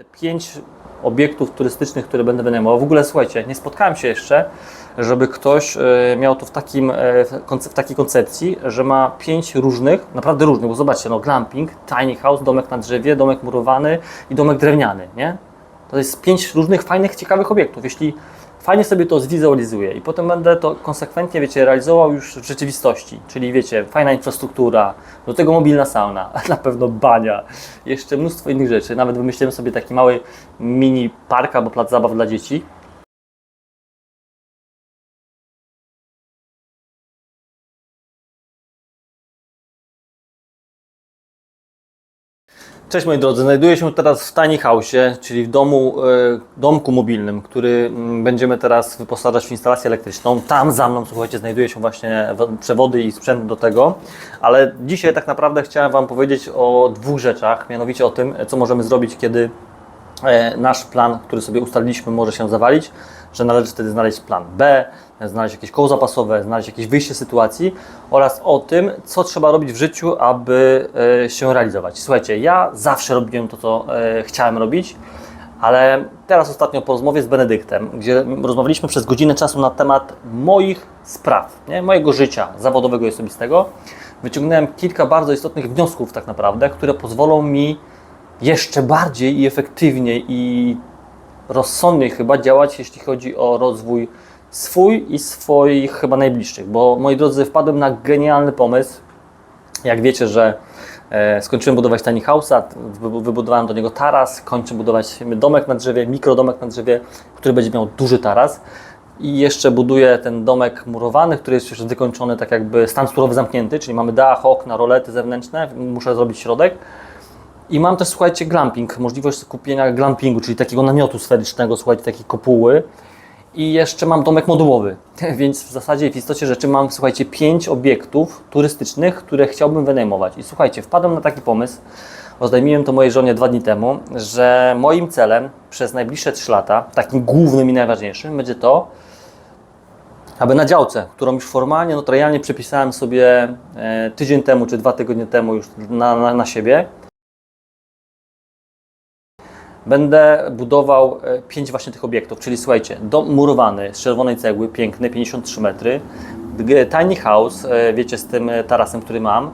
te pięć obiektów turystycznych, które będę wynajmował. W ogóle słuchajcie, nie spotkałem się jeszcze, żeby ktoś e, miał to w, takim, e, w takiej koncepcji, że ma pięć różnych, naprawdę różnych, bo zobaczcie, no glamping, tiny house, domek na drzewie, domek murowany i domek drewniany, nie? To jest pięć różnych fajnych, ciekawych obiektów. Jeśli fajnie sobie to zwizualizuję i potem będę to konsekwentnie, wiecie, realizował już w rzeczywistości, czyli wiecie, fajna infrastruktura, do tego mobilna sauna, na pewno bania, jeszcze mnóstwo innych rzeczy. Nawet wymyśliłem sobie taki mały mini park albo plac zabaw dla dzieci. Cześć moi drodzy, znajduję się teraz w tiny house, czyli w domu, e, domku mobilnym, który mm, będziemy teraz wyposażać w instalację elektryczną. Tam za mną, słuchajcie, znajduje się właśnie przewody i sprzęt do tego, ale dzisiaj tak naprawdę chciałem Wam powiedzieć o dwóch rzeczach, mianowicie o tym, co możemy zrobić, kiedy e, nasz plan, który sobie ustaliliśmy, może się zawalić, że należy wtedy znaleźć plan B, znaleźć jakieś koło zapasowe, znaleźć jakieś wyjście z sytuacji oraz o tym, co trzeba robić w życiu, aby e, się realizować. Słuchajcie, ja zawsze robiłem to, co e, chciałem robić, ale teraz ostatnio po rozmowie z Benedyktem, gdzie rozmawialiśmy przez godzinę czasu na temat moich spraw, nie? mojego życia zawodowego i osobistego, wyciągnąłem kilka bardzo istotnych wniosków tak naprawdę, które pozwolą mi jeszcze bardziej i efektywniej i rozsądniej chyba działać, jeśli chodzi o rozwój swój i swoich chyba najbliższych. Bo moi drodzy, wpadłem na genialny pomysł. Jak wiecie, że e, skończyłem budować tiny house'a, wy- wybudowałem do niego taras, kończę budować domek na drzewie, mikrodomek na drzewie, który będzie miał duży taras. I jeszcze buduję ten domek murowany, który jest już wykończony tak jakby stan surowy zamknięty, czyli mamy dach, okna, rolety zewnętrzne, muszę zrobić środek. I mam też, słuchajcie, glamping, możliwość kupienia glampingu, czyli takiego namiotu sferycznego, słuchajcie, takiej kopuły. I jeszcze mam domek modułowy, więc w zasadzie w istocie rzeczy mam, słuchajcie, pięć obiektów turystycznych, które chciałbym wynajmować. I słuchajcie, wpadłem na taki pomysł, oznajmiłem to mojej żonie dwa dni temu, że moim celem przez najbliższe trzy lata, takim głównym i najważniejszym, będzie to, aby na działce, którą już formalnie, notarialnie przepisałem sobie e, tydzień temu czy dwa tygodnie temu już na, na, na siebie, Będę budował e, pięć właśnie tych obiektów, czyli słuchajcie, dom murowany z czerwonej cegły, piękny, 53 metry, tiny house, e, wiecie, z tym e, tarasem, który mam,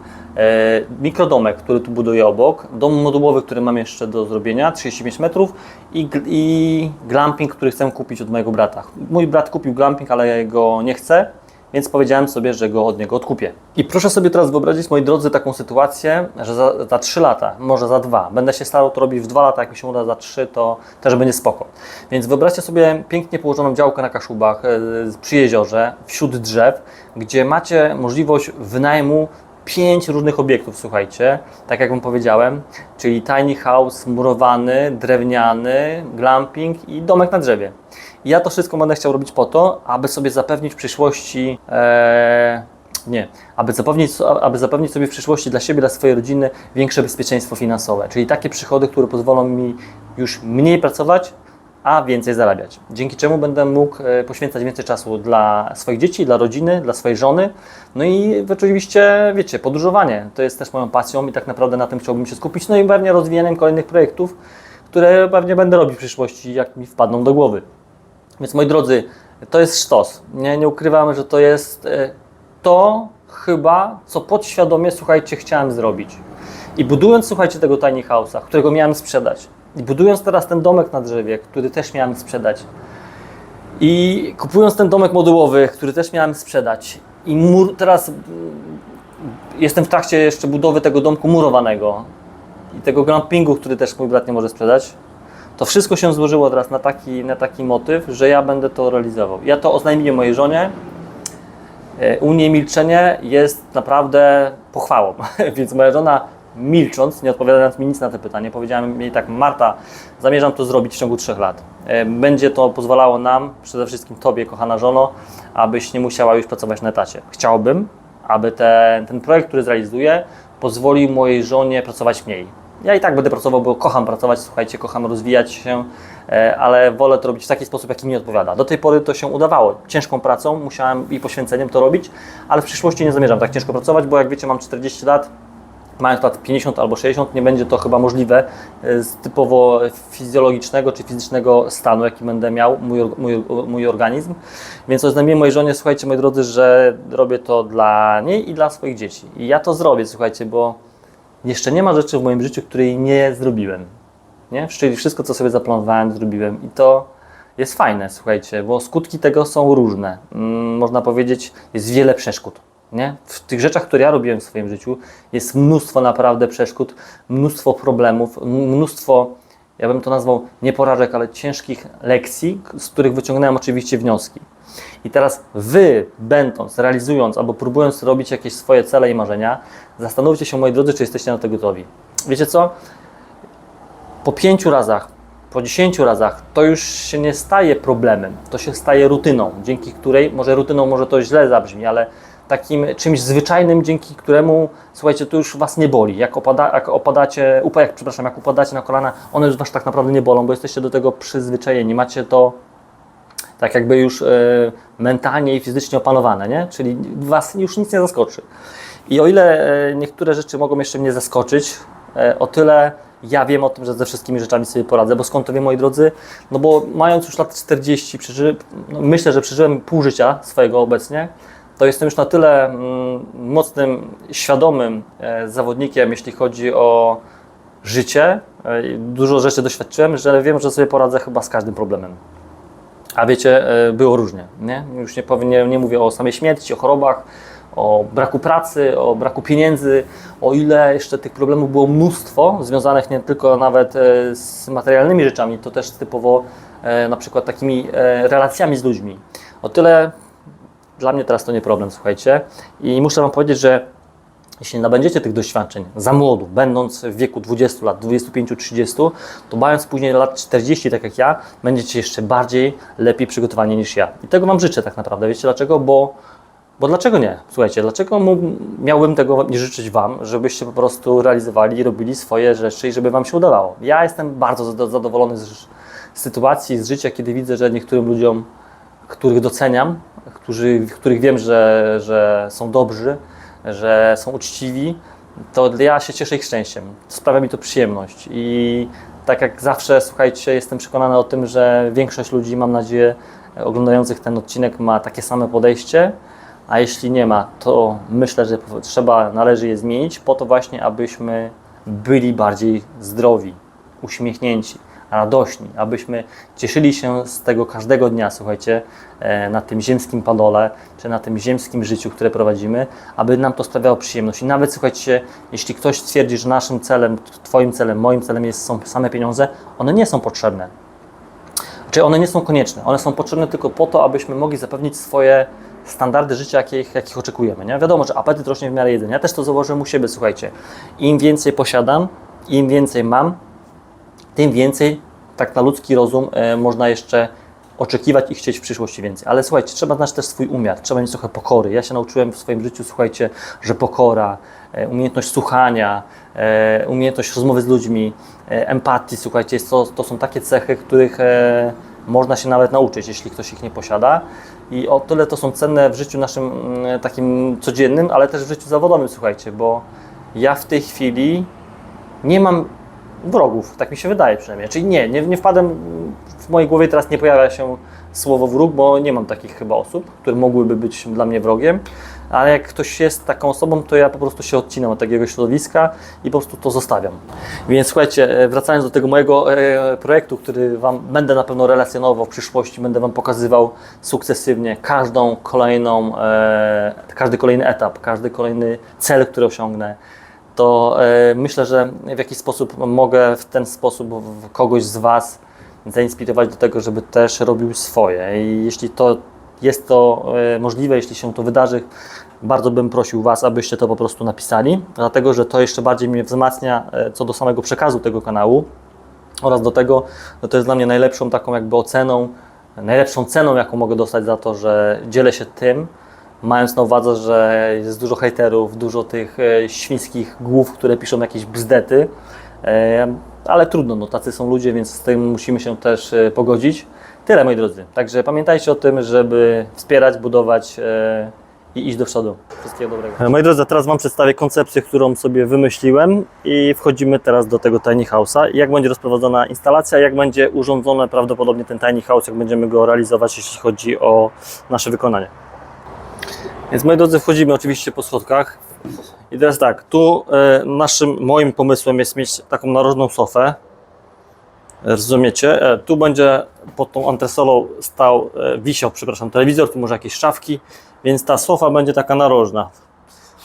mikrodomek, który tu buduję obok, dom modułowy, który mam jeszcze do zrobienia, 35 metrów. I, i glamping, który chcę kupić od mojego brata. Mój brat kupił glamping, ale ja go nie chcę, więc powiedziałem sobie, że go od niego odkupię. I proszę sobie teraz wyobrazić, moi drodzy, taką sytuację, że za, za 3 lata, może za 2, będę się starał to robić w 2 lata, jak mi się uda za 3, to też będzie spoko. Więc wyobraźcie sobie pięknie położoną działkę na Kaszubach, e, przy jeziorze, wśród drzew, gdzie macie możliwość wynajmu pięć różnych obiektów, słuchajcie, tak jak Wam powiedziałem, czyli tiny house, murowany, drewniany, glamping i domek na drzewie. Ja to wszystko będę chciał robić po to, aby sobie zapewnić w przyszłości, e, nie, aby zapewnić, aby zapewnić sobie w przyszłości dla siebie, dla swojej rodziny większe bezpieczeństwo finansowe, czyli takie przychody, które pozwolą mi już mniej pracować, a więcej zarabiać. Dzięki czemu będę mógł e, poświęcać więcej czasu dla swoich dzieci, dla rodziny, dla swojej żony. No i oczywiście, wiecie, podróżowanie to jest też moją pasją i tak naprawdę na tym chciałbym się skupić. No i pewnie rozwijaniem kolejnych projektów, które pewnie będę robić w przyszłości, jak mi wpadną do głowy. Więc moi drodzy, to jest sztos. Nie, nie ukrywamy, że to jest e, to chyba, co podświadomie, słuchajcie, chciałem zrobić. I budując, słuchajcie, tego tiny house'a, którego miałem sprzedać, i budując teraz ten domek na drzewie, który też miałem sprzedać, i kupując ten domek modułowy, który też miałem sprzedać, i mur, teraz jestem w trakcie jeszcze budowy tego domku murowanego i tego glampingu, który też mój brat nie może sprzedać, to wszystko się złożyło teraz na taki, na taki motyw, że ja będę to realizował. Ja to oznajmiłem mojej żonie. E, U niej milczenie jest naprawdę pochwałą, więc moja żona milcząc, nie odpowiadając mi nic na to pytanie, powiedziałem jej tak, Marta, zamierzam to zrobić w ciągu trzech lat. E, Będzie to pozwalało nam, przede wszystkim Tobie, kochana żono, abyś nie musiała już pracować na etacie. Chciałbym, aby ten, ten projekt, który zrealizuję, pozwolił mojej żonie pracować mniej. Ja i tak będę pracował, bo kocham pracować, słuchajcie, kocham rozwijać się, e, ale wolę to robić w taki sposób, jaki mi odpowiada. Do tej pory to się udawało. Ciężką pracą musiałem i poświęceniem to robić, ale w przyszłości nie zamierzam tak ciężko pracować, bo jak wiecie, mam 40 lat, mając lat 50 albo 60, nie będzie to chyba możliwe e, z typowo fizjologicznego czy fizycznego stanu, jaki będę miał, mój, mój, mój organizm. Więc oznajmiłem mojej żonie, słuchajcie, moi drodzy, że robię to dla niej i dla swoich dzieci. I ja to zrobię, słuchajcie, bo jeszcze nie ma rzeczy w moim życiu, której nie zrobiłem. Nie? Czyli wszystko, co sobie zaplanowałem, zrobiłem. I to jest fajne, słuchajcie, bo skutki tego są różne. Mm, można powiedzieć, jest wiele przeszkód. Nie? W tych rzeczach, które ja robiłem w swoim życiu, jest mnóstwo naprawdę przeszkód, mnóstwo problemów, mnóstwo, ja bym to nazwał nie porażek, ale ciężkich lekcji, z których wyciągnąłem oczywiście wnioski. I teraz wy, będąc, realizując albo próbując robić jakieś swoje cele i marzenia, zastanówcie się, moi drodzy, czy jesteście na to gotowi. Wiecie co? po pięciu razach, po dziesięciu razach, to już się nie staje problemem, to się staje rutyną, dzięki której, może rutyną może to źle zabrzmi, ale takim czymś zwyczajnym, dzięki któremu, słuchajcie, to już Was nie boli. Jak, opada, jak opadacie, upa, jak, przepraszam, jak upadacie na kolana, one już Was tak naprawdę nie bolą, bo jesteście do tego przyzwyczajeni, macie to tak jakby już e, mentalnie i fizycznie opanowane, nie? Czyli Was już nic nie zaskoczy. I o ile e, niektóre rzeczy mogą jeszcze mnie zaskoczyć, e, o tyle ja wiem o tym, że ze wszystkimi rzeczami sobie poradzę, bo skąd to wiem, moi drodzy? No bo mając już lat 40, przeży, no myślę, że przeżyłem pół życia swojego obecnie, to jestem już na tyle mm, mocnym, świadomym zawodnikiem, jeśli chodzi o życie. Dużo rzeczy doświadczyłem, że wiem, że sobie poradzę chyba z każdym problemem. A wiecie, e, było różnie. Nie? Już nie, powinien, nie mówię o samej śmierci, o chorobach, o braku pracy, o braku pieniędzy, o ile jeszcze tych problemów było mnóstwo, związanych nie tylko nawet e, z materialnymi rzeczami, to też typowo e, na przykład takimi relacjami z ludźmi. O tyle dla mnie teraz to nie problem, słuchajcie. I muszę Wam powiedzieć, że jeśli nabędziecie tych doświadczeń za młodu, będąc w wieku 20 lat, 25-30, to mając później lat 40, tak jak ja, będziecie jeszcze bardziej, lepiej przygotowani niż ja. I tego Wam życzę tak naprawdę. Wiecie dlaczego? Bo, bo dlaczego nie? Słuchajcie, dlaczego miałbym tego nie życzyć Wam, żebyście po prostu realizowali robili swoje rzeczy i żeby Wam się udawało? Ja jestem bardzo zado- zadowolony z, z sytuacji, z życia, kiedy widzę, że niektórym ludziom, których doceniam, którzy, których wiem, że, że są dobrzy, że są uczciwi, to ja się cieszę ich szczęściem. Sprawia mi to przyjemność. I tak jak zawsze, słuchajcie, jestem przekonany o tym, że większość ludzi, mam nadzieję, oglądających ten odcinek ma takie same podejście, a jeśli nie ma, to myślę, że trzeba, należy je zmienić po to właśnie, abyśmy byli bardziej zdrowi, uśmiechnięci, radośni, abyśmy cieszyli się z tego każdego dnia, słuchajcie, e, na tym ziemskim padole, czy na tym ziemskim życiu, które prowadzimy, aby nam to sprawiało przyjemność. I nawet, słuchajcie, jeśli ktoś twierdzi, że naszym celem, Twoim celem, moim celem jest, są same pieniądze, one nie są potrzebne. Czy one nie są konieczne? One są potrzebne tylko po to, abyśmy mogli zapewnić swoje standardy życia, jakich, jakich oczekujemy. Nie? Wiadomo, że apetyt rośnie w miarę jedzenia. Ja też to zauważyłem u siebie, słuchajcie. Im więcej posiadam, im więcej mam, tym więcej, tak na ludzki rozum, e, można jeszcze oczekiwać i chcieć w przyszłości więcej. Ale słuchajcie, trzeba znać też swój umiar, trzeba mieć trochę pokory. Ja się nauczyłem w swoim życiu, słuchajcie, że pokora, e, umiejętność słuchania, e, umiejętność rozmowy z ludźmi, empatii, słuchajcie, to, to są takie cechy, których można się nawet nauczyć, jeśli ktoś ich nie posiada. I o tyle to są cenne w życiu naszym mm, takim codziennym, ale też w życiu zawodowym, słuchajcie, bo ja w tej chwili nie mam wrogów, tak mi się wydaje przynajmniej. Czyli nie, nie, nie wpadłem, w mojej głowie teraz nie pojawia się słowo wróg, bo nie mam takich chyba osób, które mogłyby być dla mnie wrogiem, ale jak ktoś jest taką osobą, to ja po prostu się odcinam od takiego środowiska i po prostu to zostawiam. Więc słuchajcie, e, wracając do tego mojego e, projektu, który Wam będę na pewno relacjonował w przyszłości, będę Wam pokazywał sukcesywnie każdą kolejną, e, każdy kolejny etap, każdy kolejny cel, który osiągnę to e, myślę, że w jakiś sposób mogę w ten sposób kogoś z Was zainspirować do tego, żeby też robił swoje. I jeśli to jest to e, możliwe, jeśli się to wydarzy, bardzo bym prosił Was, abyście to po prostu napisali, dlatego że to jeszcze bardziej mnie wzmacnia e, co do samego przekazu tego kanału oraz do tego, że to jest dla mnie najlepszą taką jakby oceną, najlepszą ceną, jaką mogę dostać za to, że dzielę się tym, mając na uwadze, że jest dużo hejterów, dużo tych e, świńskich głów, które piszą jakieś bzdety, e, ale trudno, no tacy są ludzie, więc z tym musimy się też e, pogodzić. Tyle moi drodzy. Także pamiętajcie o tym, żeby wspierać, budować i iść do przodu. Wszystkiego dobrego. Moi drodzy, teraz Wam przedstawię koncepcję, którą sobie wymyśliłem i wchodzimy teraz do tego tiny house'a. Jak będzie rozprowadzona instalacja, jak będzie urządzone prawdopodobnie ten tiny house, jak będziemy go realizować, jeśli chodzi o nasze wykonanie. Więc moi drodzy, wchodzimy oczywiście po schodkach. I teraz tak, tu e, naszym, moim pomysłem jest mieć taką narożną sofę. Rozumiecie? E, tu będzie pod tą antresolą stał, e, wisiał, przepraszam, telewizor, tu może jakieś szafki, więc ta sofa będzie taka narożna.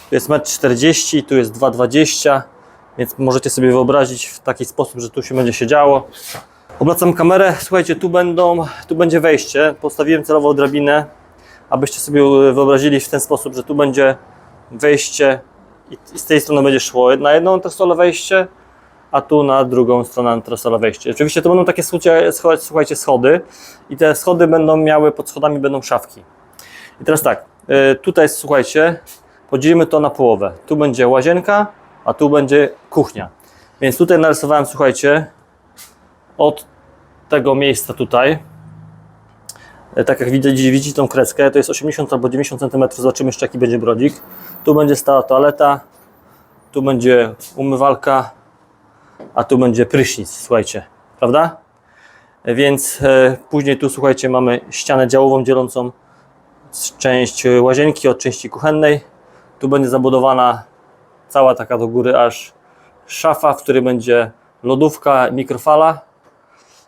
Tu jest 1,40 m, tu jest 2,20 m, więc możecie sobie wyobrazić w taki sposób, że tu się będzie się działo. Obracam kamerę, słuchajcie, tu będą, tu będzie wejście, postawiłem celowo drabinę, abyście sobie wyobrazili w ten sposób, że tu będzie wejście i z tej strony będzie szło na jedną antresolę wejście, a tu na drugą stronę antresola wejście. Oczywiście to będą takie słuchajcie, schody i te schody będą miały, pod schodami będą szafki. I teraz tak, y, tutaj słuchajcie, podzielimy to na połowę. Tu będzie łazienka, a tu będzie kuchnia. Więc tutaj narysowałem, słuchajcie, od tego miejsca tutaj, tak jak widzicie, widzicie tą kreskę, to jest 80 albo 90 cm, zobaczymy jeszcze jaki będzie brodzik. Tu będzie stała toaleta, tu będzie umywalka, a tu będzie prysznic, słuchajcie, prawda? Więc e, później tu, słuchajcie, mamy ścianę działową dzielącą część łazienki od części kuchennej. Tu będzie zabudowana cała taka do góry aż szafa, w której będzie lodówka, mikrofala.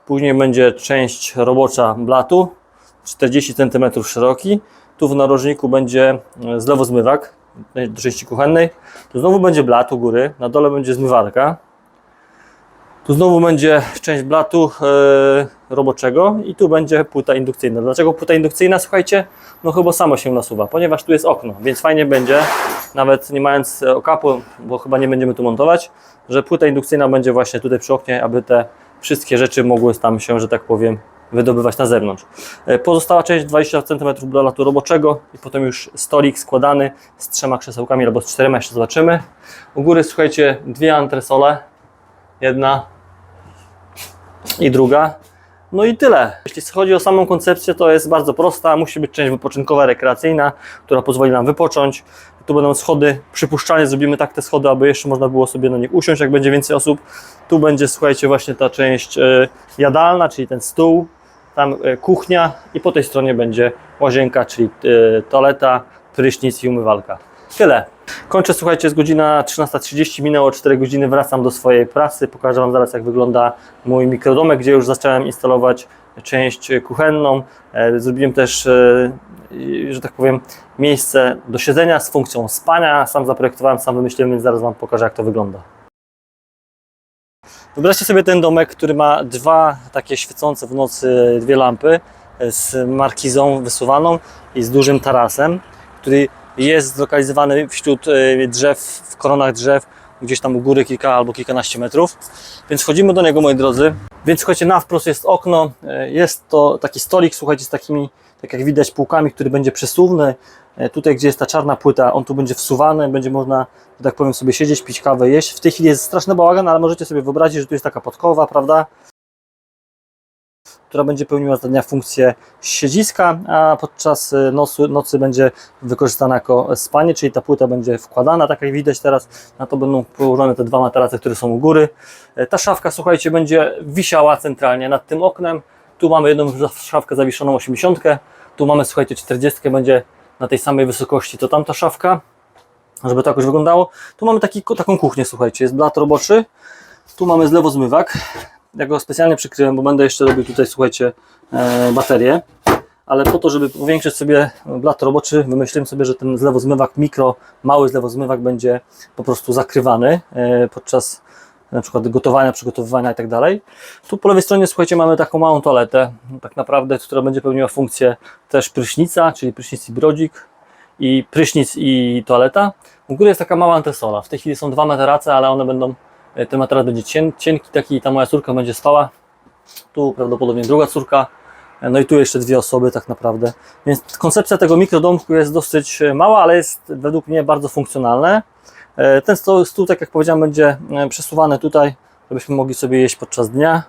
Później będzie część robocza blatu, 40 cm szeroki. Tu w narożniku będzie e, zlewozmywak do części kuchennej. Tu znowu będzie blat u góry, na dole będzie zmywarka. Tu znowu będzie część blatu e, roboczego i tu będzie płyta indukcyjna. Dlaczego płyta indukcyjna? Słuchajcie, no chyba samo się nasuwa, ponieważ tu jest okno, więc fajnie będzie, nawet nie mając e, okapu, bo chyba nie będziemy tu montować, że płyta indukcyjna będzie właśnie tutaj przy oknie, aby te wszystkie rzeczy mogły tam się, że tak powiem, wydobywać na zewnątrz. E, Pozostała część 20 cm blatu roboczego i potem już stolik składany z trzema krzesełkami albo z czterema, jeszcze zobaczymy. U góry słuchajcie, dwie antresole, jedna i druga. No i tyle. Jeśli chodzi o samą koncepcję, to jest bardzo prosta. Musi być część wypoczynkowa, rekreacyjna, która pozwoli nam wypocząć. Tu będą schody, przypuszczalnie zrobimy tak te schody, aby jeszcze można było sobie na nich usiąść, jak będzie więcej osób. Tu będzie, słuchajcie, właśnie ta część e, jadalna, czyli ten stół, tam e, kuchnia i po tej stronie będzie łazienka, czyli e, toaleta, prysznic i umywalka. Tyle. Kończę, słuchajcie, jest godzina 13.30, minęło 4 godziny, wracam do swojej pracy. Pokażę Wam zaraz, jak wygląda mój mikrodomek, gdzie już zacząłem instalować część kuchenną. E, Zrobiłem też, e, że tak powiem, miejsce do siedzenia z funkcją spania. Sam zaprojektowałem, sam wymyśliłem, więc zaraz Wam pokażę, jak to wygląda. Wyobraźcie sobie ten domek, który ma dwa takie świecące w nocy dwie lampy e, z markizą wysuwaną i z dużym tarasem, który jest zlokalizowany wśród e, drzew, w koronach drzew, gdzieś tam u góry kilka albo kilkanaście metrów. Więc wchodzimy do niego, moi drodzy. Więc słuchajcie, na wprost jest okno, e, jest to taki stolik, słuchajcie, z takimi, tak jak widać, półkami, który będzie przesuwny. E, Tutaj, gdzie jest ta czarna płyta, on tu będzie wsuwany, będzie można, że tak powiem, sobie siedzieć, pić kawę, jeść. W tej chwili jest straszny bałagan, ale możecie sobie wyobrazić, że tu jest taka podkowa, prawda? Która będzie pełniła za dnia funkcję siedziska, a podczas e, nocy, nocy będzie wykorzystana jako spanie, czyli ta płyta będzie wkładana, tak jak widać teraz, na to będą położone te dwa materace, które są u góry. E, Ta szafka, słuchajcie, będzie wisiała centralnie nad tym oknem. Tu mamy jedną za- szafkę zawieszoną 80, tu mamy, słuchajcie, 40, będzie na tej samej wysokości, to tamta szafka, żeby to jakoś wyglądało. Tu mamy taki, taką kuchnię, słuchajcie, jest blat roboczy, tu mamy zlewozmywak, ja go specjalnie przykryłem, bo będę jeszcze robił tutaj, słuchajcie, e, baterię. Ale po to, żeby powiększyć sobie blat roboczy, wymyśliłem sobie, że ten zlewozmywak, mikro, mały zlewozmywak będzie po prostu zakrywany e, podczas na przykład gotowania, przygotowywania i tak dalej. Tu po lewej stronie, słuchajcie, mamy taką małą toaletę, tak naprawdę, która będzie pełniła funkcję też prysznica, czyli prysznic i brodzik, i prysznic i toaleta. U góry jest taka mała antresola. W tej chwili są dwa materace, ale one będą Ten materac będzie cien, cienki taki, ta moja córka będzie spała. Tu prawdopodobnie druga córka. E, No i tu jeszcze dwie osoby tak naprawdę. Więc koncepcja tego mikrodomku jest dosyć e, mała, ale jest według mnie bardzo funkcjonalne. E, Ten stół, stół tak jak powiedziałem, będzie e, przesuwany tutaj, żebyśmy mogli sobie jeść podczas dnia.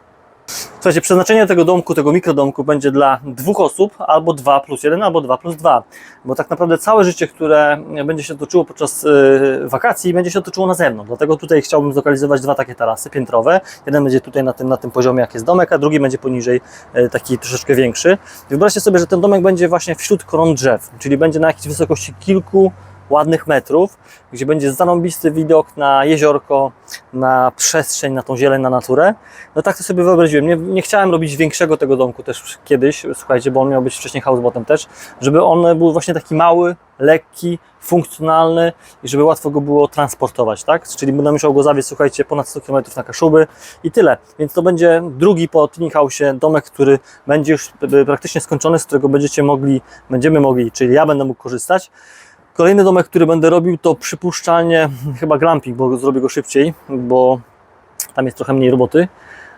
Słuchajcie, przeznaczenie tego domku, tego mikrodomku będzie dla dwóch osób, albo 2 plus 1, albo 2 plus 2. Bo tak naprawdę całe życie, które będzie się toczyło podczas y, wakacji, będzie się toczyło na zewnątrz. Dlatego tutaj chciałbym zlokalizować dwa takie tarasy piętrowe. Jeden będzie tutaj na tym, na tym poziomie, jak jest domek, a drugi będzie poniżej, y, taki troszeczkę większy. Wyobraźcie sobie, że ten domek będzie właśnie wśród koron drzew, czyli będzie na jakiejś wysokości kilku ładnych metrów, gdzie będzie zarąbisty widok na jeziorko, na przestrzeń, na tą zieleń, na naturę. No tak to sobie wyobraziłem. Nie, nie chciałem robić większego tego domku też kiedyś, słuchajcie, bo on miał być wcześniej houseboatem też, żeby on był właśnie taki mały, lekki, funkcjonalny i żeby łatwo go było transportować, tak? Czyli będę musiał go zawieźć, słuchajcie, ponad 100 km na Kaszuby i tyle. Więc to będzie drugi po Tiny House domek, który będzie już e, praktycznie skończony, z którego będziecie mogli, będziemy mogli, czyli ja będę mógł korzystać. Kolejny domek, który będę robił, to przypuszczalnie chyba glamping, bo zrobię go szybciej, bo tam jest trochę mniej roboty.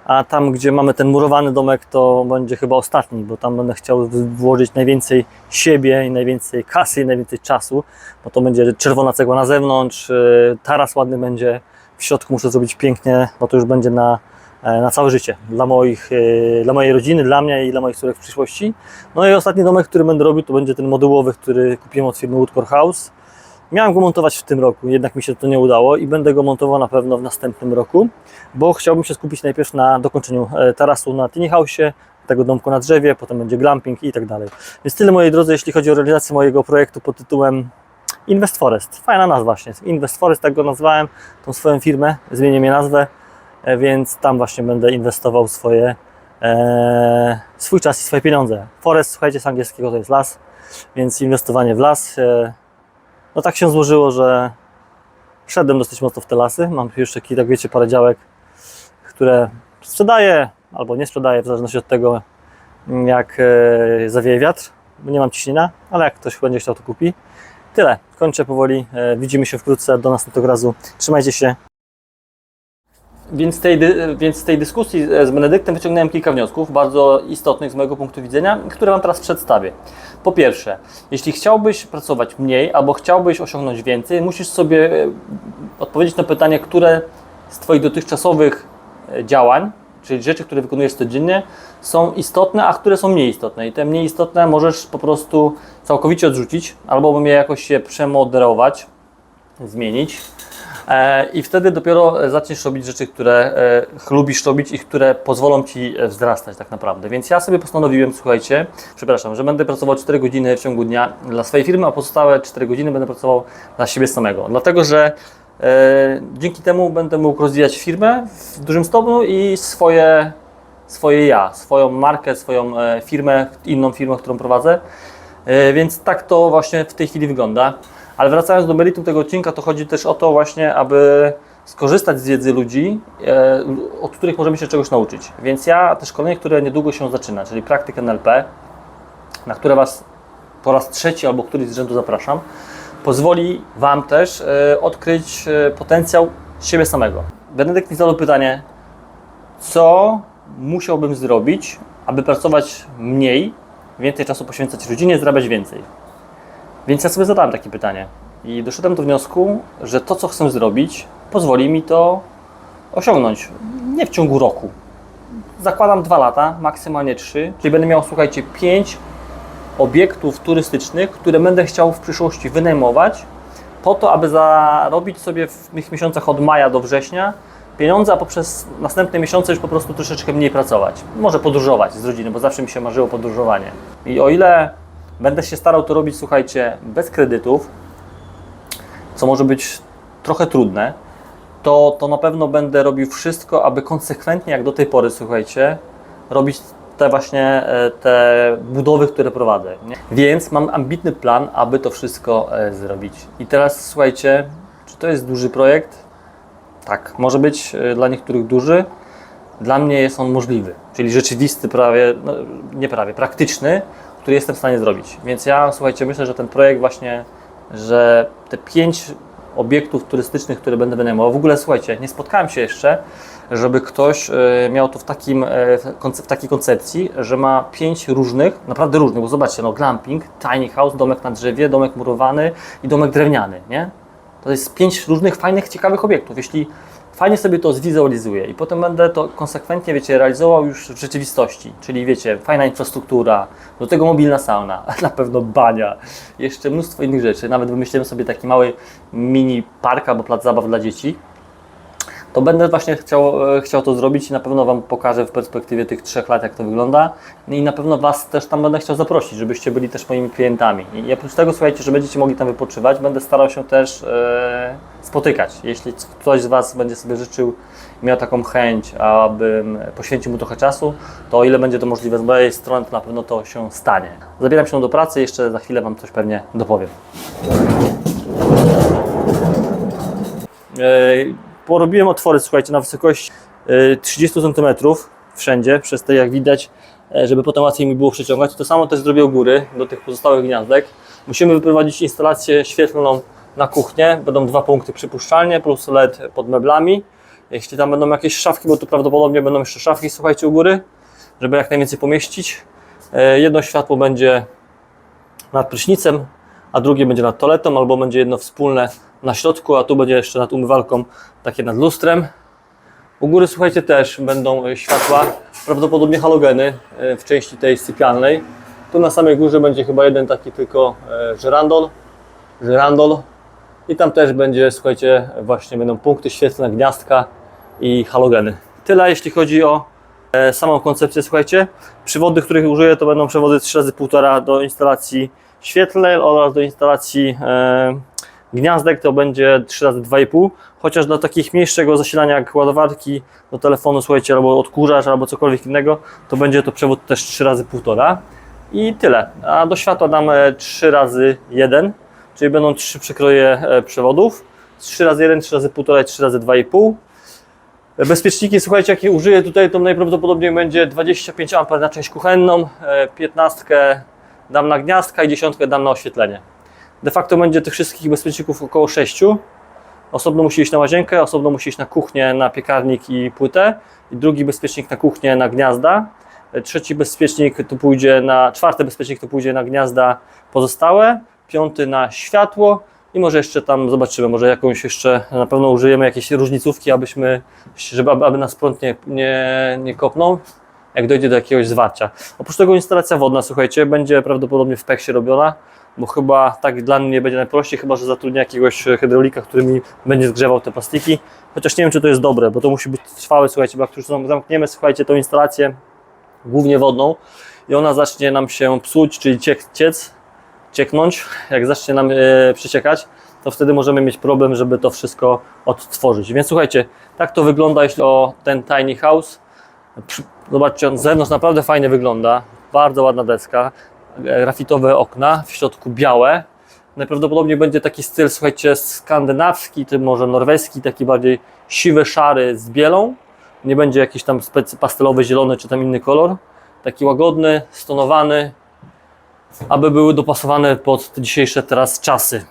A tam, gdzie mamy ten murowany domek, to będzie chyba ostatni, bo tam będę chciał włożyć najwięcej siebie i najwięcej kasy i najwięcej czasu, bo to będzie czerwona cegła na zewnątrz, yy, taras ładny będzie, w środku muszę zrobić pięknie, bo to już będzie na, na całe życie, dla, moich, yy, dla mojej rodziny, dla mnie i dla moich córek w przyszłości. No i ostatni domek, który będę robił, to będzie ten modułowy, który kupiłem od firmy Woodcore House. Miałem go montować w tym roku, jednak mi się to nie udało i będę go montował na pewno w następnym roku, bo chciałbym się skupić najpierw na dokończeniu e, tarasu na tiny house'ie, tego domku na drzewie, potem będzie glamping i tak dalej. Więc tyle moi drodzy, jeśli chodzi o realizację mojego projektu pod tytułem Invest Forest. Fajna nazwa właśnie, Invest Forest, tak go nazwałem, tą swoją firmę, zmienię mi nazwę, e, więc tam właśnie będę inwestował swoje, e, swój czas i swoje pieniądze. Forest, słuchajcie, z angielskiego to jest las, więc inwestowanie w las. E, no tak się złożyło, że wszedłem dosyć mocno w te lasy. Mam już taki, tak wiecie, parę działek, które sprzedaję albo nie sprzedaję, w zależności od tego, jak e, zawieje wiatr. Nie mam ciśnienia, ale jak ktoś będzie chciał, to kupi. Tyle. Kończę powoli. E, widzimy się wkrótce. Do następnego razu. Trzymajcie się. Więc tej, więc z tej dyskusji z Benedyktem wyciągnąłem kilka wniosków, bardzo istotnych z mojego punktu widzenia, które Wam teraz przedstawię. Po pierwsze, jeśli chciałbyś pracować mniej albo chciałbyś osiągnąć więcej, musisz sobie e, odpowiedzieć na pytanie, które z Twoich dotychczasowych e, działań, czyli rzeczy, które wykonujesz codziennie, są istotne, a które są mniej istotne. I te mniej istotne możesz po prostu całkowicie odrzucić, albo je jakoś się przemoderować, zmienić. E, I wtedy dopiero e, zaczniesz robić rzeczy, które e, lubisz robić i które pozwolą Ci wzrastać tak naprawdę. Więc ja sobie postanowiłem, słuchajcie, przepraszam, że będę pracował 4 godziny w ciągu dnia dla swojej firmy, a pozostałe 4 godziny będę pracował dla siebie samego. Dlatego, że dzięki temu będę mógł rozwijać firmę w dużym stopniu i swoje, swoje ja, swoją markę, swoją firmę, inną firmę, którą prowadzę. Więc tak to właśnie w tej chwili wygląda. Ale wracając do meritum tego odcinka, to chodzi też o to właśnie, aby skorzystać z wiedzy ludzi, e, od których możemy się czegoś nauczyć. Więc ja te szkolenie, które niedługo się zaczyna, czyli praktyk NLP, na które Was po raz trzeci albo któryś z rzędu zapraszam, pozwoli Wam też e, odkryć e, potencjał siebie samego. Benedykt mi zadał pytanie, co musiałbym zrobić, aby pracować mniej, więcej czasu poświęcać rodzinie, zarabiać więcej. Więc ja sobie zadałem takie pytanie i doszedłem do wniosku, że to, co chcę zrobić, pozwoli mi to osiągnąć. Nie w ciągu roku. Zakładam dwa lata, maksymalnie trzy, czyli będę miał, słuchajcie, pięć obiektów turystycznych, które będę chciał w przyszłości wynajmować, po to, aby zarobić sobie w tych miesiącach od maja do września pieniądze, a poprzez następne miesiące już po prostu troszeczkę mniej pracować. Może podróżować z rodziną, bo zawsze mi się marzyło podróżowanie. I o ile będę się starał to robić, słuchajcie, bez kredytów, co może być trochę trudne, to, to na pewno będę robił wszystko, aby konsekwentnie, jak do tej pory, słuchajcie, robić te właśnie e, te budowy, które prowadzę. Nie? Więc mam ambitny plan, aby to wszystko e, zrobić. I teraz słuchajcie, czy to jest duży projekt? Tak, może być e, dla niektórych duży. Dla mnie jest on możliwy, czyli rzeczywisty, prawie, no, nie prawie, praktyczny, który jestem w stanie zrobić. Więc ja, słuchajcie, myślę, że ten projekt właśnie, że te pięć obiektów turystycznych, które będę wynajmował, w ogóle słuchajcie, nie spotkałem się jeszcze, żeby ktoś e, miał to w, takim, e, w takiej koncepcji, że ma pięć różnych, naprawdę różnych, bo zobaczcie, no glamping, tiny house, domek na drzewie, domek murowany i domek drewniany, nie? To jest pięć różnych fajnych, ciekawych obiektów. Jeśli fajnie sobie to zwizualizuję i potem będę to konsekwentnie, wiecie, realizował już w rzeczywistości. Czyli wiecie, fajna infrastruktura, do tego mobilna sauna, na pewno bania, jeszcze mnóstwo innych rzeczy. Nawet wymyśliłem sobie taki mały mini park albo plac zabaw dla dzieci. To będę właśnie chciał, e, chciał to zrobić i na pewno Wam pokażę w perspektywie tych trzech lat, jak to wygląda. I na pewno Was też tam będę chciał zaprosić, żebyście byli też moimi klientami. I oprócz tego, słuchajcie, że będziecie mogli tam wypoczywać, będę starał się też e, spotykać. Jeśli ktoś z Was będzie sobie życzył, miał taką chęć, abym poświęcił mu trochę czasu, to o ile będzie to możliwe z mojej strony, to na pewno to się stanie. Zabieram się do pracy, jeszcze za chwilę Wam coś pewnie dopowiem. E, Porobiłem otwory, słuchajcie, na wysokość e, 30 cm wszędzie, przez te jak widać, e, żeby potem łatwiej mi było przeciągać. To samo też zrobię u góry, do tych pozostałych gniazdek. Musimy wyprowadzić instalację świetlną na kuchnię. Będą dwa punkty przypuszczalnie, plus LED pod meblami. Jeśli tam będą jakieś szafki, bo tu prawdopodobnie będą jeszcze szafki, słuchajcie, u góry, żeby jak najwięcej pomieścić. E, Jedno światło będzie nad prysznicem, a drugie będzie nad toaletą, albo będzie jedno wspólne na środku, a tu będzie jeszcze nad umywalką, takie nad lustrem. U góry, słuchajcie, też będą e, światła, prawdopodobnie halogeny e, w części tej sypialnej. Tu na samej górze będzie chyba jeden taki tylko e, żyrandol, żyrandol i tam też będzie, słuchajcie, właśnie będą punkty świetlne, gniazdka i halogeny. Tyle jeśli chodzi o samą koncepcję, słuchajcie. Przewody, których użyję, to będą przewody 3 razy 1,5 do instalacji świetlnej oraz do instalacji gniazdek to będzie 3 razy 2,5 chociaż dla takich mniejszego zasilania jak ładowarki do telefonu, słuchajcie, albo odkurzacz, albo cokolwiek innego, to będzie to przewód też 3 razy 1,5 i tyle. A do światła dam e, 3 razy 1 czyli będą 3 przekroje e, przewodów 3 razy 1, 3 razy 1,5 i 3 razy 2,5 Bezpieczniki, słuchajcie, jakie użyję tutaj, to najprawdopodobniej będzie 25 A na część kuchenną, e, 15 dam na gniazdka i 10 dam na oświetlenie. De facto będzie tych wszystkich bezpieczników około 6. Osobno musi iść na łazienkę, osobno musi iść na kuchnię, na piekarnik i płytę. I drugi bezpiecznik na kuchnię, na gniazda. E, Trzeci bezpiecznik tu pójdzie na, czwarty bezpiecznik tu pójdzie na gniazda pozostałe. Piąty na światło. I może jeszcze tam zobaczymy, może jakąś jeszcze na pewno użyjemy jakieś różnicówki, abyśmy, żeby aby nas prąd nie, nie, nie kopnął, jak dojdzie do jakiegoś zwarcia. Oprócz tego instalacja wodna, słuchajcie, będzie prawdopodobnie w peksie robiona, bo chyba tak dla mnie będzie najprościej, chyba że zatrudnię jakiegoś hydraulika, który mi będzie zgrzewał te plastiki. Chociaż nie wiem, czy to jest dobre, bo to musi być trwałe, słuchajcie, bo jak już zamkniemy, słuchajcie, tą instalację głównie wodną i ona zacznie nam się psuć, czyli ciek, ciec, cieknąć, jak zacznie nam e, przeciekać, to wtedy możemy mieć problem, żeby to wszystko odtworzyć. Więc słuchajcie, tak to wygląda, jeśli o ten tiny house. Zobaczcie, on z zewnątrz naprawdę fajnie wygląda. Bardzo ładna deska, e, grafitowe okna, w środku białe. Najprawdopodobniej będzie taki styl, słuchajcie, skandynawski, czy może norweski, taki bardziej siwy, szary z bielą. Nie będzie jakiś tam pastelowy, zielony, czy tam inny kolor. Taki łagodny, stonowany, aby były dopasowane pod dzisiejsze teraz czasy.